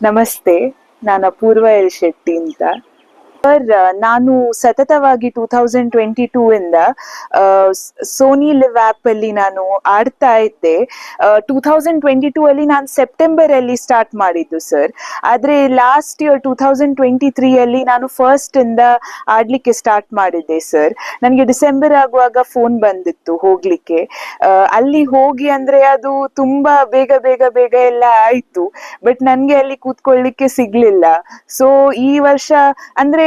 ನಮಸ್ತೆ ನಾನು ಅಪೂರ್ವ ಎಲ್ ಶೆಟ್ಟಿ ಅಂತ. ಸರ್ ನಾನು ಸತತವಾಗಿ ಟೂ ತೌಸಂಡ್ ಟ್ವೆಂಟಿ ಟೂ ಇಂದ ಸೋನಿ ಲಿವ್ ಆಪ್ ಅಲ್ಲಿ ನಾನು ಆಡ್ತಾ ಇದ್ದೆ. ಟೂ ತೌಸಂಡ್ ಟ್ವೆಂಟಿ ಟೂ ಅಲ್ಲಿ ನಾನು ಸೆಪ್ಟೆಂಬರ್ ಅಲ್ಲಿ ಸ್ಟಾರ್ಟ್ ಮಾಡಿದ್ದು ಸರ್ ಆದ್ರೆ last year two thousand twenty three ಅಲ್ಲಿ ನಾನು ಫಸ್ಟ್ ಇಂದ ಆಡ್ಲಿಕ್ಕೆ ಸ್ಟಾರ್ಟ್ ಮಾಡಿದ್ದೆ ಸರ್ ನನಗೆ ಡಿಸೆಂಬರ್ ಆಗುವಾಗ ಫೋನ್ ಬಂದಿತ್ತು ಹೋಗ್ಲಿಕ್ಕೆ. ಅಲ್ಲಿ ಹೋಗಿ ಅಂದ್ರೆ ಅದು ತುಂಬಾ ಬೇಗ ಬೇಗ ಬೇಗ ಎಲ್ಲ ಆಯ್ತು. ಬಟ್ ನನ್ಗೆ ಅಲ್ಲಿ ಕೂತ್ಕೊಳ್ಳಿಕ್ಕೆ ಸಿಗ್ಲಿಲ್ಲ. ಸೊ ಈ ವರ್ಷ ಅಂದ್ರೆ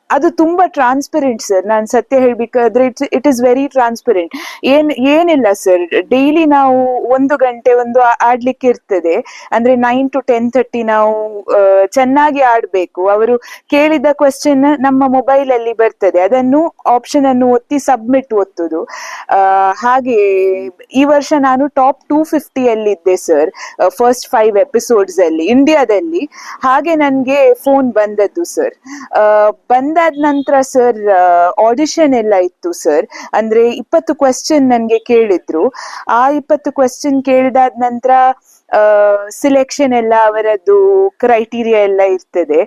ಅದು ತುಂಬಾ ಟ್ರಾನ್ಸ್ಪರೆಂಟ್ ಸರ್ ನಾನು ಸತ್ಯ ಹೇಳ್ಬೇಕಾದ್ರೆ it's it is very transparent ಏನ್, ಏನಿಲ್ಲ ಸರ್ ಡೈಲಿ ನಾವು ಒಂದು ಗಂಟೆ ಒಂದು ಆಡ್ಲಿಕ್ಕೆ ಇರ್ತದೆ. ಅಂದ್ರೆ ನೈನ್ ಟು ಟೆನ್ ತರ್ಟಿ ನಾವು ಚೆನ್ನಾಗಿ ಆಡ್ಬೇಕು. ಅವರು ಕೇಳಿದ ಕ್ವಶನ್ ನಮ್ಮ ಮೊಬೈಲ್ ಅಲ್ಲಿ ಬರ್ತದೆ. ಅದನ್ನು ಆಪ್ಷನ್ ಅನ್ನು ಒತ್ತಿ ಸಬ್ಮಿಟ್ ಒತ್ತುದು. ಹಾಗೆ ಈ ವರ್ಷ ನಾನು ಟಾಪ್ ಟೂ ಫಿಫ್ಟಿ ಅಲ್ಲಿ ಇದ್ದೆ ಸರ್ ಫಸ್ಟ್ ಫೈವ್ ಎಪಿಸೋಡ್ಸ್ ಅಲ್ಲಿ ಇಂಡಿಯಾದಲ್ಲಿ ಹಾಗೆ ನನ್ಗೆ ಫೋನ್ ಬಂದದ್ದು ಸರ್ ಬಂದಾದ ನಂತರ ಸರ್ ಆಡಿಷನ್ ಎಲ್ಲ ಇತ್ತು ಸರ್. ಅಂದ್ರೆ ಇಪ್ಪತ್ತು ಕ್ವಶನ್ ನನ್ಗೆ ಕೇಳಿದ್ರು. ಆ ಇಪ್ಪತ್ತು ಕ್ವಶನ್ ಕೇಳಿದಾದ ನಂತರ ಸಿಲೆಕ್ಷನ್ ಎಲ್ಲ ಅವರದ್ದು ಕ್ರೈಟೀರಿಯಾ ಎಲ್ಲ ಇರ್ತದೆ.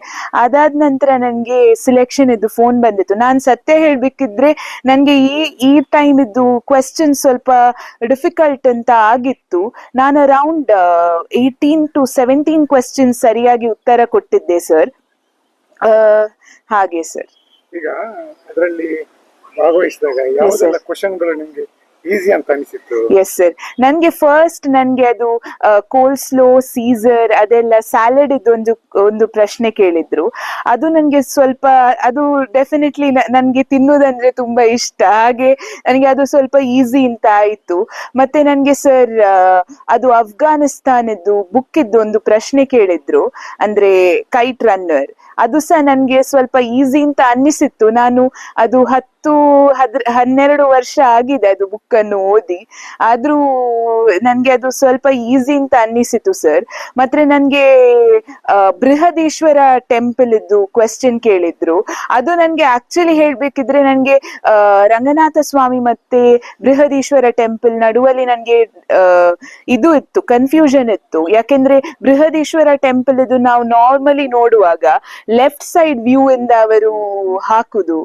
ಅದಾದ ನಂತರ ನನಗೆ ಸಿಲೆಕ್ಷನ್ ಇದ್ದು ಫೋನ್ ಬಂದಿತ್ತು. ನಾನು ಸತ್ಯ ಹೇಳ್ಬೇಕಿದ್ರೆ ನನಗೆ ಈ ಈ ಟೈಮ್ ಇದ್ದು ಕ್ವೆಶ್ಚನ್ ಸ್ವಲ್ಪ ಡಿಫಿಕಲ್ಟ್ ಅಂತ ಆಗಿತ್ತು. ನಾನು around eighteen to seventeen question ಸರಿಯಾಗಿ ಉತ್ತರ ಕೊಟ್ಟಿದ್ದೆ ಸರ್. ಹಾಗೆ ಸರ್. ಈಗ ಅದರಲ್ಲಿ ಭಾಗವಹಿಸಿದಾಗ ಯಾವುದೆಲ್ಲ ಕ್ವಶನ್ಗಳು ನಿಮ್ಗೆ ಈಸಿ ಅಂತ ಅನಿಸಿತ್ತು. ಎಸ್ ಸರ್ ನನ್ಗೆ ಫಸ್ಟ್ ನನ್ಗೆ ಅದು ಕೋಲ್ ಸ್ಲೋ ಸೀಸರ್ ಅದೆಲ್ಲ ಸ್ಯಾಲಡ್ ಇದೊಂದು, ಒಂದು ಪ್ರಶ್ನೆ ಕೇಳಿದ್ರು. ಅದು ನನ್ಗೆ ಸ್ವಲ್ಪ, ಅದು ಡೆಫಿನೆಟ್ಲಿ ನನ್ಗೆ ತಿನ್ನೋದಂದ್ರೆ ತುಂಬಾ ಇಷ್ಟ. ಹಾಗೆ ನನಗೆ ಅದು ಸ್ವಲ್ಪ ಈಸಿ ಅಂತ ಆಯ್ತು. ಮತ್ತೆ ನನ್ಗೆ ಸರ್ ಅದು ಅಫ್ಘಾನಿಸ್ತಾನದ್ದು ಬುಕ್ ಇದ್ದು ಒಂದು ಪ್ರಶ್ನೆ ಕೇಳಿದ್ರು. ಅಂದ್ರೆ ಕೈಟ್ ರನ್ನರ್ ಅದು ಸಹ ನನ್ಗೆ ಸ್ವಲ್ಪ ಈಸಿ ಅಂತ ಅನ್ನಿಸಿತ್ತು ನಾನು ಅದು ಹತ್ತು ಹದ್ರ ಹನ್ನೆರಡು ವರ್ಷ ಆಗಿದೆ ಅದು ಬುಕ್ ಅನ್ನು ಓದಿ. ಆದ್ರೂ ನನ್ಗೆ ಅದು ಸ್ವಲ್ಪ ಈಸಿ ಅಂತ ಅನ್ನಿಸಿತು ಸರ್ ಮತ್ತೆ ನನ್ಗೆ ಬೃಹದೀಶ್ವರ ಟೆಂಪಲ್ ಇದ್ದು ಕ್ವೆಶ್ಚನ್ ಕೇಳಿದ್ರು. ಅದು ನನ್ಗೆ ಆಕ್ಚುಲಿ ಹೇಳ್ಬೇಕಿದ್ರೆ ನನ್ಗೆ ರಂಗನಾಥ ಸ್ವಾಮಿ ಮತ್ತೆ ಬೃಹದೀಶ್ವರ ಟೆಂಪಲ್ ನಡುವಲ್ಲಿ ನನ್ಗೆ ಇದು ಇತ್ತು ಕನ್ಫ್ಯೂಷನ್ ಇತ್ತು. ಯಾಕೆಂದ್ರೆ ಬೃಹದೀಶ್ವರ ಟೆಂಪಲ್ ಇದು ನಾವು ನಾರ್ಮಲಿ ನೋಡುವಾಗ ಲೆಫ್ಟ್ ಸೈಡ್ ವ್ಯೂ ಇಂದ ಅವರು ಹಾಕುದು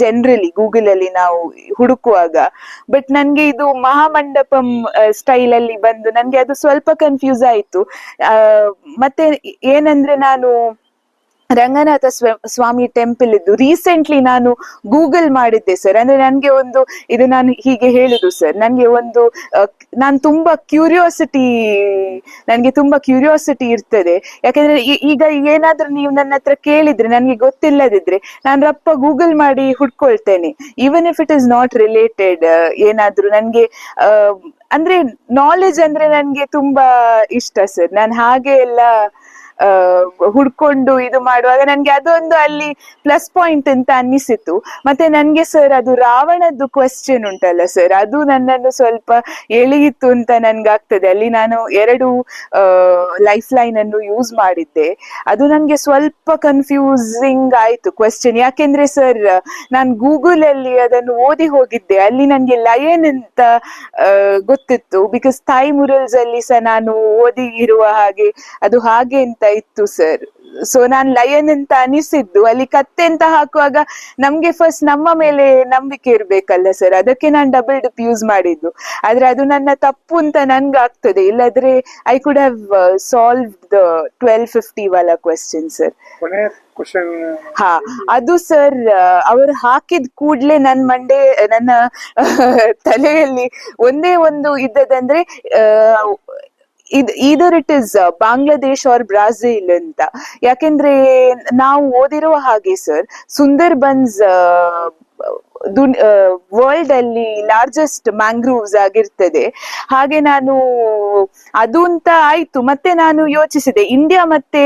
ಜನರಲಿ ಗೂಗಲ್ ಅಲ್ಲಿ ನಾವು ಹುಡುಕುವಾಗ. ಬಟ್ ನನ್ಗೆ ಇದು ಮಹಾಮಂಡಪಂ ಸ್ಟೈಲ್ ಅಲ್ಲಿ ಬಂದು ನನ್ಗೆ ಅದು ಸ್ವಲ್ಪ ಕನ್ಫ್ಯೂಸ್ ಆಯ್ತು. ಮತ್ತೆ ಏನಂದ್ರೆ ನಾನು ರಂಗನಾಥ ಸ್ವ- ಸ್ವಾಮಿ ಟೆಂಪಲ್ ಇದ್ದು ರೀಸೆಂಟ್ಲಿ ನಾನು ಗೂಗಲ್ ಮಾಡಿದ್ದೆ ಸರ್ ಅಂದ್ರೆ ನನ್ಗೆ ಒಂದು, ಇದು ನಾನು ಹೀಗೆ ಹೇಳುದು ಸರ್ ನನ್ಗೆ ಒಂದು ನಾನು ತುಂಬಾ ಕ್ಯೂರಿಯಾಸಿಟಿ ನನ್ಗೆ ತುಂಬಾ ಕ್ಯೂರಿಯಾಸಿಟಿ ಇರ್ತದೆ. ಯಾಕಂದ್ರೆ ಈಗ ಏನಾದ್ರೂ ನೀವು ನನ್ನ ಹತ್ರ ಕೇಳಿದ್ರೆ, ನನ್ಗೆ ಗೊತ್ತಿಲ್ಲದಿದ್ರೆ ನಾನು ರಪ್ಪ ಗೂಗಲ್ ಮಾಡಿ ಹುಡ್ಕೊಳ್ತೇನೆ. Even if it is not related ಏನಾದ್ರೂ ನನ್ಗೆ ಅಂದ್ರೆ ನಾಲೆಜ್ ಅಂದ್ರೆ ನನ್ಗೆ ತುಂಬಾ ಇಷ್ಟ ಸರ್ ನಾನು ಹಾಗೆ ಎಲ್ಲ ಹುಡ್ಕೊಂಡು ಇದು ಮಾಡುವಾಗ ನನ್ಗೆ ಅದೊಂದು ಅಲ್ಲಿ ಪ್ಲಸ್ ಪಾಯಿಂಟ್ ಅಂತ ಅನ್ನಿಸಿತು. ಮತ್ತೆ ನನ್ಗೆ ಸರ್ ಅದು ರಾವಣದ್ದು ಕ್ವೆಶ್ಚನ್ ಉಂಟಲ್ಲ ಸರ್ ಅದು ನನ್ನನ್ನು ಸ್ವಲ್ಪ ಎಳೆಯಿತು ಅಂತ ನನ್ಗಾಗ್ತದೆ. ಅಲ್ಲಿ ನಾನು ಎರಡು ಲೈಫ್ ಲೈನ್ ಅನ್ನು ಯೂಸ್ ಮಾಡಿದ್ದೆ. ಅದು ನನ್ಗೆ ಸ್ವಲ್ಪ ಕನ್ಫ್ಯೂಸಿಂಗ್ ಆಯ್ತು ಕ್ವೆಶ್ಚನ್ ಯಾಕೆಂದ್ರೆ ಸರ್ ನಾನು ಗೂಗಲ್ ಅಲ್ಲಿ ಅದನ್ನು ಓದಿ ಹೋಗಿದ್ದೆ. ಅಲ್ಲಿ ನನ್ಗೆ ಲಯನ್ ಅಂತ ಗೊತ್ತಿತ್ತು. ಬಿಕಾಸ್ ಥಾಯ್ ಮುರಲ್ಸ್ ಅಲ್ಲಿ ಸಹ ನಾನು ಓದಿ ಇರುವ ಹಾಗೆ ಅದು ಹಾಗೆ ಅಂತ ಇತ್ತು ಸರ್ ಸೊ ನಾನ್ ಲಯನ್ ಅಂತ ಅನಿಸಿದ್ದು. ಅಲ್ಲಿ ಕತ್ತೆ ಅಂತ ಹಾಕುವಾಗ ನಮ್ಗೆ ಫಸ್ಟ್ ನಮ್ಮ ಮೇಲೆ ನಂಬಿಕೆ ಇರ್ಬೇಕಲ್ಲ ಸರ್ ಅದಕ್ಕೆ ನಾನು ಡಬಲ್ ಡಿಪ್ ಯೂಸ್ ಮಾಡಿದ್ದು. ಆದ್ರೆ ಅದು ನನ್ನ ತಪ್ಪು ಅಂತ ನನ್ಗೆ ಆಗ್ತದೆ ಇಲ್ಲದ್ರೆ I could have solve the twelve fifty Vala question sir ಹಾ ಅದು ಸರ್ ಅವರು ಹಾಕಿದ ಕೂಡ್ಲೆ ನನ್ ಮಂಡೆ ನನ್ನ ತಲೆಯಲ್ಲಿ ಒಂದೇ ಒಂದು ಇದ್ದದಂದ್ರೆ ಇದು either it is Bangladesh or Brazil ಅಂತ. ಯಾಕೆಂದ್ರೆ ನಾವು ಓದಿರುವ ಹಾಗೆ ಸರ್ ಸುಂದರ್ ಬನ್ಸ್ ವರ್ಲ್ಡ್ ಅಲ್ಲಿ ಲಾರ್ಜೆಸ್ಟ್ ಮ್ಯಾಂಗ್ರೂವ್ಸ್ ಆಗಿರ್ತದೆ. ಹಾಗೆ ನಾನು, ಅದು ಅಂತ ಆಯ್ತು. ಮತ್ತೆ ನಾನು ಯೋಚಿಸಿದೆ. ಇಂಡಿಯಾ ಮತ್ತೆ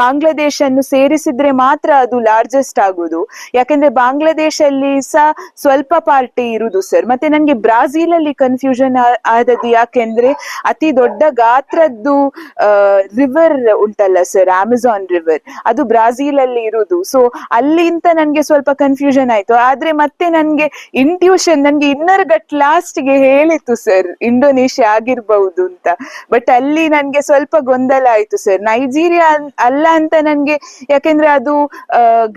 ಬಾಂಗ್ಲಾದೇಶ ಅನ್ನು ಸೇರಿಸಿದ್ರೆ ಮಾತ್ರ ಅದು ಲಾರ್ಜೆಸ್ಟ್ ಆಗುದು. ಯಾಕಂದ್ರೆ ಬಾಂಗ್ಲಾದೇಶ ಅಲ್ಲಿ ಸಹ ಸ್ವಲ್ಪ ಪಾರ್ಟಿ ಇರುದು ಸರ್ ಮತ್ತೆ ನನ್ಗೆ ಬ್ರಾಜಿಲ್ ಅಲ್ಲಿ ಕನ್ಫ್ಯೂಷನ್ ಆದದ್ದು ಯಾಕೆಂದ್ರೆ ಅತಿ ದೊಡ್ಡ ಗಾತ್ರದ್ದು ರಿವರ್ ಉಂಟಲ್ಲ ಸರ್ ಅಮೆಝಾನ್ ರಿವರ್ ಅದು ಬ್ರಾಜಿಲ್ ಅಲ್ಲಿ ಇರುದು ಸೊ ಅಲ್ಲಿಂತ ನನ್ಗೆ ಸ್ವಲ್ಪ ಕನ್ಫ್ಯೂಷನ್ ಆಯ್ತು. ಆದ್ರೆ ಆದ್ರೆ ಮತ್ತೆ ನನ್ಗೆ ಇಂಟ್ಯೂಷನ್ ನನ್ಗೆ ಇನ್ನರ್ ಗಟ್ ಲಾಸ್ಟ್ಗೆ ಹೇಳಿತ್ತು ಸರ್ ಇಂಡೋನೇಷ್ಯಾ ಆಗಿರ್ಬಹುದು ಅಂತ. ಬಟ್ ಅಲ್ಲಿ ನನ್ಗೆ ಸ್ವಲ್ಪ ಗೊಂದಲ ಆಯ್ತು ಸರ್ ನೈಜೀರಿಯಾ ಅಲ್ಲ ಅಂತ ನನ್ಗೆ, ಯಾಕೆಂದ್ರೆ ಅದು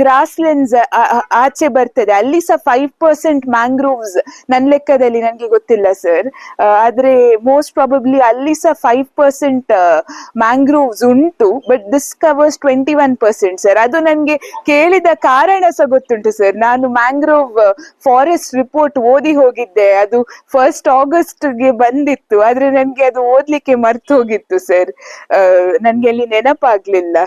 ಗ್ರಾಸ್ ಲೆನ್ಸ್ ಆಚೆ ಬರ್ತದೆ. ಅಲ್ಲಿ ಸಹ ಫೈವ್ ಪರ್ಸೆಂಟ್ ಮ್ಯಾಂಗ್ರೋವ್ಸ್ ನನ್ನ ಲೆಕ್ಕದಲ್ಲಿ ನನ್ಗೆ ಗೊತ್ತಿಲ್ಲ ಸರ್ ಆದ್ರೆ ಮೋಸ್ಟ್ ಪ್ರಾಬಬ್ಲಿ ಅಲ್ಲಿ ಸಹ ಫೈವ್ ಪರ್ಸೆಂಟ್ ಮ್ಯಾಂಗ್ರೋವ್ಸ್ ಉಂಟು. But this covers twenty one percent sir ಅದು ನನ್ಗೆ ಕೇಳಿದ ಕಾರಣ ಸಹ ಗೊತ್ತುಂಟು ಸರ್ ನಾನು ಮ್ಯಾಂಗ್ರೋವ್ ಫಾರೆಸ್ಟ್ ರಿಪೋರ್ಟ್ ಓದಿ ಹೋಗಿದ್ದೆ. ಅದು ಫಸ್ಟ್ ಆಗಸ್ಟ್ ಗೆ ಬಂದಿತ್ತು, ಆದ್ರೆ ನನ್ಗೆ ಅದು ಓದ್ಲಿಕ್ಕೆ ಮರ್ತು ಹೋಗಿತ್ತು ಸರ್ ನನ್ಗೆ ಅಲ್ಲಿ ನೆನಪಾಗ್ಲಿಲ್ಲ.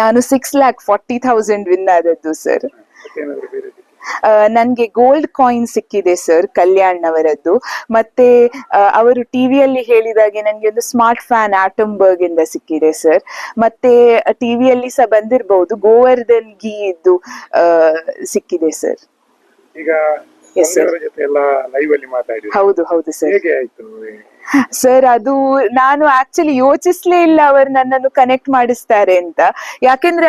ನಾನು six lakh forty thousand win ಆದದ್ದು ಸರ್ ನನ್ಗೆ ಗೋಲ್ಡ್ ಕಾಯಿನ್ ಸಿಕ್ಕಿದೆ ಸರ್ ಕಲ್ಯಾಣ್ ಅವರದ್ದು. ಮತ್ತೆ ಅವರು ಟಿವಿಯಲ್ಲಿ ಹೇಳಿದಾಗೆ ನನ್ಗೆ ಒಂದು ಸ್ಮಾರ್ಟ್ ಫ್ಯಾನ್ ಆಟಂಬರ್ಗ್ ಇಂದ ಸಿಕ್ಕಿದೆ ಸರ್ ಮತ್ತೆ ಟಿವಿಯಲ್ಲಿ ಸಹ ಬಂದಿರಬಹುದು ಗೋವರ್ಧನ್ ಗೀ ಇದ್ದು ಸಿಕ್ಕಿದೆ ಸರ್ ಈಗ Sir. ಜೊತೆ ಎಲ್ಲ ಲೈವ್ ಅಲ್ಲಿ ಮಾತಾಡಿ ಹೌದು ಹೌದು ಸರ್ ಹೇಗೆ ಆಯ್ತು? ಸರ್ ಅದು ನಾನು ಆಕ್ಚುಲಿ ಯೋಚಿಸ್ಲೇ ಇಲ್ಲ ಅವರು ನನ್ನನ್ನು ಕನೆಕ್ಟ್ ಮಾಡಿಸ್ತಾರೆ ಅಂತ. ಯಾಕೆಂದ್ರೆ,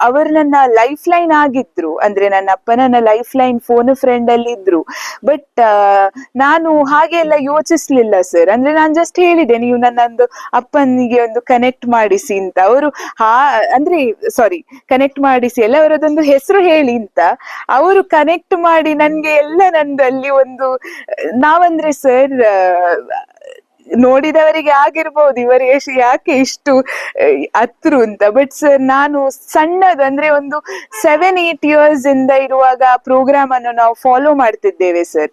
ಅವರು ನನ್ನ ಲೈಫ್ ಲೈನ್ ಆಗಿದ್ರು. ಅಂದ್ರೆ ನನ್ನ ಅಪ್ಪ ನನ್ನ ಲೈಫ್ ಲೈನ್ ಫೋನ್ ಫ್ರೆಂಡ್ ಅಲ್ಲಿ ಇದ್ರು. ಬಟ್ ನಾನು ಹಾಗೆ ಎಲ್ಲ ಯೋಚಿಸ್ಲಿಲ್ಲ ಸರ್ ಅಂದ್ರೆ ನಾನು ಜಸ್ಟ್ ಹೇಳಿದೆ, ನೀವು ನನ್ನೊಂದು ಅಪ್ಪನಿಗೆ ಒಂದು ಕನೆಕ್ಟ್ ಮಾಡಿಸಿ ಅಂತ. ಅವರು ಹಾ, ಅಂದ್ರೆ ಸಾರಿ ಕನೆಕ್ಟ್ ಮಾಡಿಸಿ. ಎಲ್ಲ ಅವರದೊಂದು ಹೆಸರು ಹೇಳಿ ಅಂತ. ಅವರು ಕನೆಕ್ಟ್ ಮಾಡಿ ನನ್ಗೆ ಎಲ್ಲ ನಂದಲ್ಲಿ ಒಂದು, ನಾವಂದ್ರೆ ಸರ್ ನೋಡಿದವರಿಗೆ ಆಗಿರ್ಬೋದು ಇವರಿಗೆ ಯಾಕೆ ಇಷ್ಟು ಹತ್ರು ಅಂತ. ಬಟ್ ಸರ್ ನಾನು ಸಣ್ಣದು ಅಂದ್ರೆ ಒಂದು ಸೆವೆನ್ ಏಟ್ ಇಯರ್ಸ್ ಇಂದ ಇರುವಾಗ ಪ್ರೋಗ್ರಾಮ್ ಅನ್ನು ನಾವು ಫಾಲೋ ಮಾಡ್ತಿದ್ದೇವೆ ಸರ್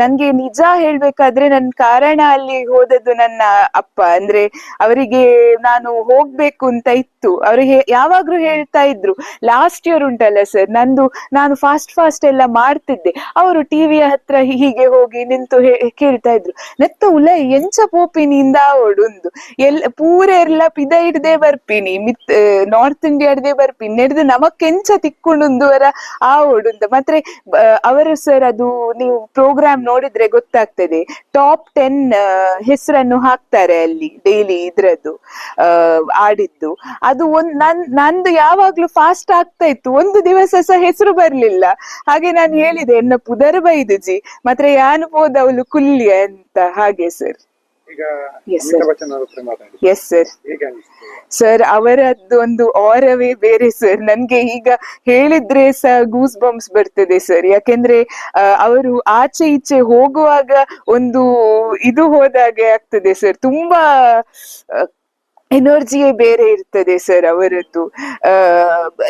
ನನ್ಗೆ ನಿಜ ಹೇಳ್ಬೇಕಾದ್ರೆ ನನ್ನ ಕಾರಣ ಅಲ್ಲಿ ಹೋದದ್ದು ನನ್ನ ಅಪ್ಪ. ಅಂದ್ರೆ ಅವರಿಗೆ ನಾನು ಹೋಗ್ಬೇಕು ಅಂತ ಇತ್ತು. ಅವ್ರು ಯಾವಾಗ್ಲೂ ಹೇಳ್ತಾ ಇದ್ರು ಲಾಸ್ಟ್ ಇಯರ್ ಉಂಟಲ್ಲ ಸರ್ ನಂದು, ನಾನು ಫಾಸ್ಟ್ ಫಾಸ್ಟ್ ಎಲ್ಲ ಮಾಡ್ತಿದ್ದೆ. ಅವರು ಟಿವಿಯ ಹತ್ರ ಹೀಗೆ ಹೋಗಿ ನಿಂತು ಕೇಳ್ತಾ ಇದ್ರು. ನೆತ್ತ ಉಲ, ಎಂಚ ಪೋಪಿನಿಂದ ಓಡುಂದು ಎಲ್ಲ ಪೂರ ಎಲ್ಲ ಪಿದ ಹಿಡ್ದೆ ಬರ್ಪಿನಿ, ಮಿತ್ ನಾರ್ತ್ ಇಂಡಿಯಾಡ್ದೆ ಬರ್ಪಿನಿ ಹಿಡ್ದು ನಮಕ್ ಎಂಚ ತಿಕ್ಕೊಂಡುಂದುವರ ಆ ಓಡುಂದ ಮಾತ್ರ ಅವರು ಸರ್ ಅದು ನೀವು ಪ್ರೋಗ್ರಾಮ್ ನೋಡಿದ್ರೆ ಗೊತ್ತಾಗ್ತದೆ. ಟಾಪ್ ಟೆನ್ ಹೆಸರನ್ನು ಹಾಕ್ತಾರೆ ಅಲ್ಲಿ ಡೈಲಿ ಇದ್ರದ್ದು ಆಡಿದ್ದು. ಅದು ಒಂದ್, ನನ್, ನಂದು ಯಾವಾಗ್ಲೂ ಫಾಸ್ಟ್ ಆಗ್ತಾ ಇತ್ತು. ಒಂದು ದಿವಸ ಸಹ ಹೆಸರು ಬರ್ಲಿಲ್ಲ. ಹಾಗೆ ನಾನು ಹೇಳಿದೆ, ಎನ್ನ ಪುದರ್ ಬೈದುಜಿ ಮಾತ್ರ, ಯಾನು ಹೋದವಳು ಕುಲ್ಯ ಅಂತ, ಹಾಗೆ ಸರ್. ಎಸ್ ಸರ್ ಅವರದ್ದು ಒಂದು ಆರವೇ ಬೇರೆ ಸರ್ ನನ್ಗೆ ಈಗ ಹೇಳಿದ್ರೆ ಸ ಗೂಸ್ ಬಂಪ್ಸ್ ಬರ್ತದೆ ಸರ್ ಯಾಕೆಂದ್ರೆ ಅವರು ಆಚೆ ಈಚೆ ಹೋಗುವಾಗ ಒಂದು ಇದು ಹೋದಾಗೆ ಆಗ್ತದೆ ಸರ್ ತುಂಬಾ ಎನರ್ಜಿಯೇ ಬೇರೆ ಇರ್ತದೆ ಸರ್ ಅವರದ್ದು.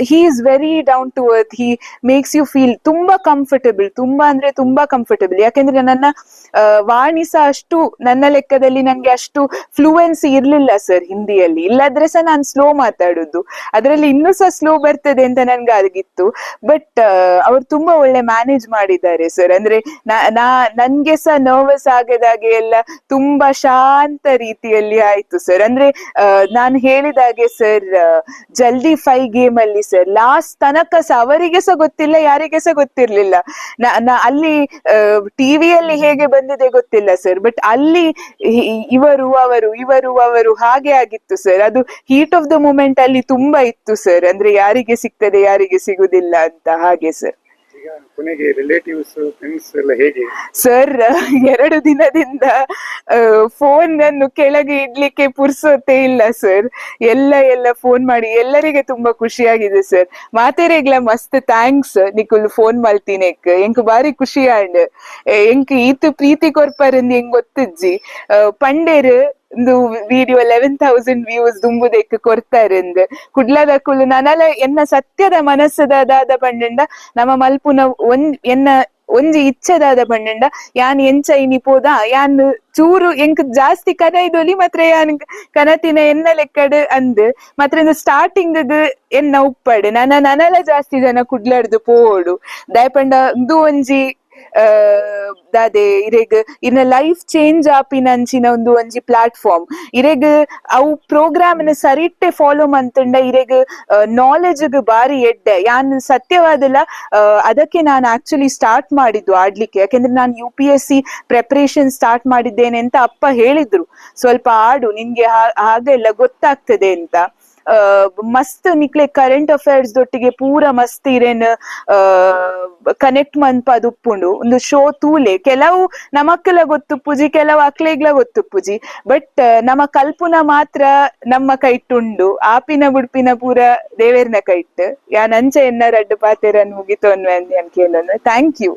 He is very down to earth he makes you feel ತುಂಬಾ ಕಂಫರ್ಟಬಲ್ ತುಂಬಾ ಅಂದ್ರೆ ತುಂಬಾ ಕಂಫರ್ಟಬಲ್ ಯಾಕೆಂದ್ರೆ ನನ್ನ ವಾಣಿ ಸಹ ಅಷ್ಟು, ನನ್ನ ಲೆಕ್ಕದಲ್ಲಿ ನಂಗೆ ಅಷ್ಟು ಫ್ಲೂಯೆನ್ಸಿ ಇರ್ಲಿಲ್ಲ ಸರ್ ಹಿಂದಿಯಲ್ಲಿ. ಇಲ್ಲದ್ರೆ ಸಹ ನಾನು ಸ್ಲೋ ಮಾತಾಡುದು. ಅದರಲ್ಲಿ ಇನ್ನೂ ಸಹ ಸ್ಲೋ ಬರ್ತದೆ ಅಂತ ನನ್ಗೆ ಆಗಿತ್ತು ಬಟ್ ಅವ್ರು ತುಂಬಾ ಒಳ್ಳೆ ಮ್ಯಾನೇಜ್ ಮಾಡಿದ್ದಾರೆ ಸರ್ ಅಂದ್ರೆ ನಾ ನನ್ಗೆ ಸಹ ನರ್ವಸ್ ಆಗದಾಗೆ ಎಲ್ಲ ತುಂಬಾ ಶಾಂತ ರೀತಿಯಲ್ಲಿ ಆಯ್ತು ಸರ್ ಅಂದ್ರೆ ನಾನು ಹೇಳಿದಾಗೆ ಸರ್ ಜಲ್ದಿ ಫೈ ಗೇಮ್ ಅಲ್ಲಿ ಸರ್ ಲಾಸ್ಟ್ ತನಕ ಸಹ ಅವರಿಗೆ ಸಹ ಗೊತ್ತಿಲ್ಲ, ಯಾರಿಗೆ ಸಹ ಗೊತ್ತಿರ್ಲಿಲ್ಲ. ಅಲ್ಲಿ ಟಿವಿಯಲ್ಲಿ ಹೇಗೆ ಬಂದಿದೆ ಗೊತ್ತಿಲ್ಲ ಸರ್ ಬಟ್ ಅಲ್ಲಿ ಇವರು, ಅವರು ಇವರು, ಅವರು ಹಾಗೆ ಆಗಿತ್ತು ಸರ್ ಅದು ಹೀಟ್ ಆಫ್ ದ ಮೂಮೆಂಟ್ ಅಲ್ಲಿ ತುಂಬಾ ಇತ್ತು ಸರ್ ಅಂದ್ರೆ ಯಾರಿಗೆ ಸಿಗ್ತದೆ, ಯಾರಿಗೆ ಸಿಗುದಿಲ್ಲ ಅಂತ ಹಾಗೆ ಸರ್ ಕೊನೆಗೆ ರಿಲೇಟಿವ್ಸ್ ಫ್ರೆಂಡ್ಸ್ ಎಲ್ಲ ಹೇಗೆ? ಸರ್ ಎರಡು ದಿನದಿಂದ ಫೋನ್ ಅನ್ನು ಕೆಳಗೆ ಇಡ್ಲಿಕ್ಕೆ ಪುರ್ಸೋತೆ ಇಲ್ಲ ಸರ್ ಎಲ್ಲ ಎಲ್ಲ ಫೋನ್ ಮಾಡಿ ಎಲ್ಲರಿಗೆ ತುಂಬಾ ಖುಷಿಯಾಗಿದೆ ಸರ್ ಮಾತೆರೆಗ್ಲ ಮಸ್ತ್ ಥ್ಯಾಂಕ್ಸ್ ನಿಕುಲ್ ಫೋನ್ ಮಲ್ತಿನೆಕ್ ಎಂಕ್ ಬಾರಿ ಖುಷಿ ಆಂಡ್ ಎಂಕ್ ಈತು ಪ್ರೀತಿ ಕೊರ್ಪರಂದ್ ಎಂಗ್ ಗೊತ್ತಿಜ್ಜಿ? ಪಂಡೇರ್ ಒಂದು ವಿಡಿಯೋ ಲೆವೆನ್ ತೌಸಂಡ್ ವ್ಯೂಸ್ ದುಂಬುದಕ್ಕೆ ಕೊಡ್ತಾರೆ ಅಂದ್ರೆ ಕುಡ್ಲದ ಕುಲು ನನಲ ಎನ್ನ ಸತ್ಯದ ಮನಸ್ಸದಾದ ಪಂಡಂಡ, ನಮ್ಮ ಮಲ್ಪುನ ಒಂದ್ ಎನ್ನ ಒಂಜಿ ಇಚ್ಛೆದಾದ ಪಂಡಂಡ, ಯಾನ್ ಎಂಚ ಇನಿ ಪೋದ, ಯಾನ್ ಚೂರು ಎಂಕ್ ಜಾಸ್ತಿ ಕನೈದೊಲಿ ಮಾತ್ರ ಯಾನ್ ಕನತಿನ ಎನ್ನ ಲೆಕ್ಕಡ್ ಅಂದ್. ಮಾತ್ರ ಸ್ಟಾರ್ಟಿಂಗ್ ಎನ್ನ ಉಪ್ಪಡ್. ನನ್ನ ನನಲ ಜಾಸ್ತಿ ಜನ ಕುಡ್ಲಾಡ್ದು ಪೋಡು. ದಯಪಂಡ ಇಂದು ಒಂಜಿ ದಾದೆ ಇರೆಗ್, ಇನ್ನ ಲೈಫ್ ಚೇಂಜ್ ಆಪಿನ ಅಂಚಿನ ಒಂದು ಒಂಜಿ ಪ್ಲಾಟ್ಫಾರ್ಮ್ ಇರೆಗ್, ಅವು ಪ್ರೋಗ್ರಾಮ್ ಸರಿಟ್ಟೆ ಫಾಲೋ ಮಂತಂಡ ಇರೆಗ್ ನಾಲೆಜ್ ಬಾರಿ ಎಡ್ಡೆ. ಯಾನ್ ಸತ್ಯವಾದಿಲ್ಲ ಅದಕ್ಕೆ ನಾನು ಆಕ್ಚುಲಿ ಸ್ಟಾರ್ಟ್ ಮಾಡಿದ್ದು ಆಡ್ಲಿಕ್ಕೆ. ಯಾಕೆಂದ್ರೆ ನಾನು U P S C preparation start ಮಾಡಿದ್ದೇನೆ ಅಂತ ಅಪ್ಪ ಹೇಳಿದ್ರು. ಸ್ವಲ್ಪ ಆಡು, ನಿನ್ಗೆ ಹಾಗೆಲ್ಲ ಗೊತ್ತಾಗ್ತದೆ ಅಂತ. ಮಸ್ತ್ ನಿಕ್ಲೆ ಕರೆಂಟ್ ಅಫೇರ್ಸ್ ದೊಟ್ಟಿಗೆ ಪೂರ ಮಸ್ತ್ ಇರೇನ್ ಕನೆಕ್ಟ್ ಮನ್ಪದ ಉಪ್ಪುಂಡು. ಒಂದು ಶೋ ತೂಲೆ. ಕೆಲವು ನಮಕ್ಕೆಲ್ಲ ಗೊತ್ತುಪ್ಪುಜಿ ಕೆಲವು ಅಕ್ಲೆಗ್ಲ ಗೊತ್ತುಪ್ಪುಜಿ ಬಟ್ ನಮ್ಮ ಕಲ್ಪುನ ಮಾತ್ರ ನಮ್ಮ ಕೈಟ್ಟುಂಡು. ಆಪಿನ ಬುಡ್ಪಿನ ಪೂರ ದೇವೇರ್ನ ಕೈಟ್. ಯಾ ನಂಚ ಎನ್ನ ರಡ್ಡು ಪಾತೆರನ್ ಮುಗಿತು ಅನ್ವೇ ಅಂದ್ ಕೇಳೋಣ ಥ್ಯಾಂಕ್ ಯು